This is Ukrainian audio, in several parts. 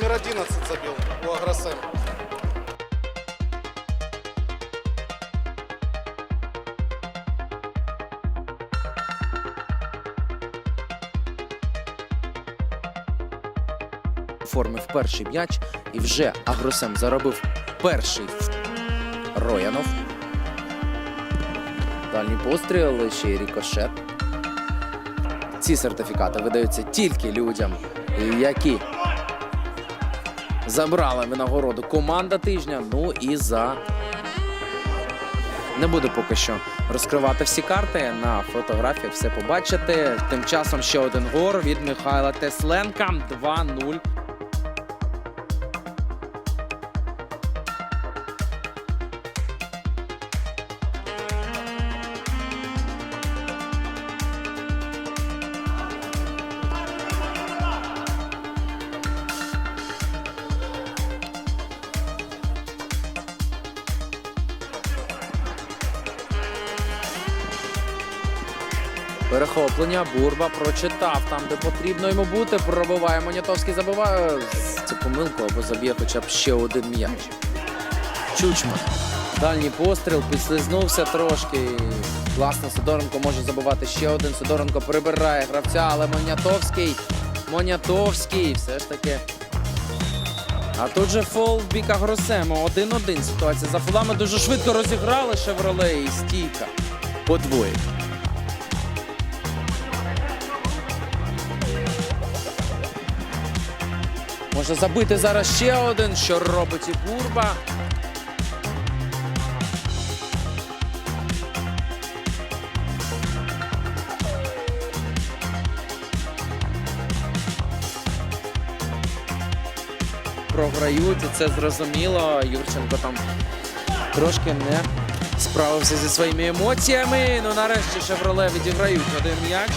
номер 11 забил у Агросем. оформив перший м'яч і вже Агросем заробив перший Роянов. Дальній постріл, ще й рікошет. Ці сертифікати видаються тільки людям, які забрали винагороду команда тижня. Ну і за не буду поки що розкривати всі карти. На фотографіях все побачите. Тим часом ще один гор від Михайла Тесленка. 2-0. Перехоплення. Бурба прочитав там, де потрібно йому бути. Пробиває Монятовський, забиває цю помилку або заб'є хоча б ще один м'яч. Чучман. Дальній постріл, підслизнувся трошки. Класно, Сидоренко може забивати ще один. Сидоренко прибирає гравця, але Монятовський. Монятовський все ж таки. А тут же фол в бік Агросему. 1-1 ситуація за фолами. Дуже швидко розіграли Шевроле і стійка. Подвоїть. Може забити зараз ще один, що робить і Бурба. Програють, і це зрозуміло. Юрченко там трошки не справився зі своїми емоціями. Ну нарешті Шевроле відіграють один м'яч.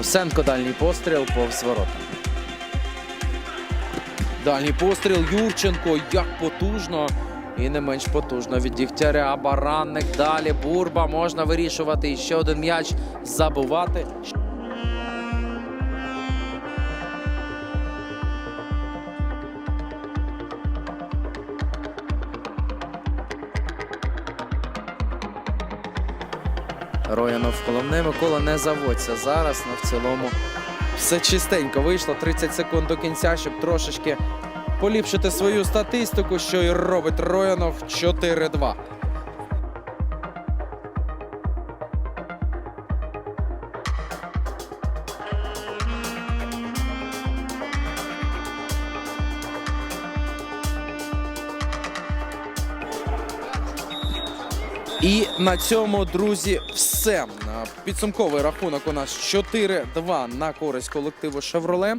Усенко дальній постріл повз ворота. Дальній постріл Юрченко. Як потужно. І не менш потужно від Дігтяря. Баранник далі. Бурба можна вирішувати. І ще один м'яч забувати. Роянов головне Микола не заводься зараз, але в цілому все чистенько вийшло. 30 секунд до кінця, щоб трошечки поліпшити свою статистику, що і робить Роянов 4-2. І на цьому, друзі, все. Підсумковий рахунок у нас 4-2 на користь колективу Шевроле.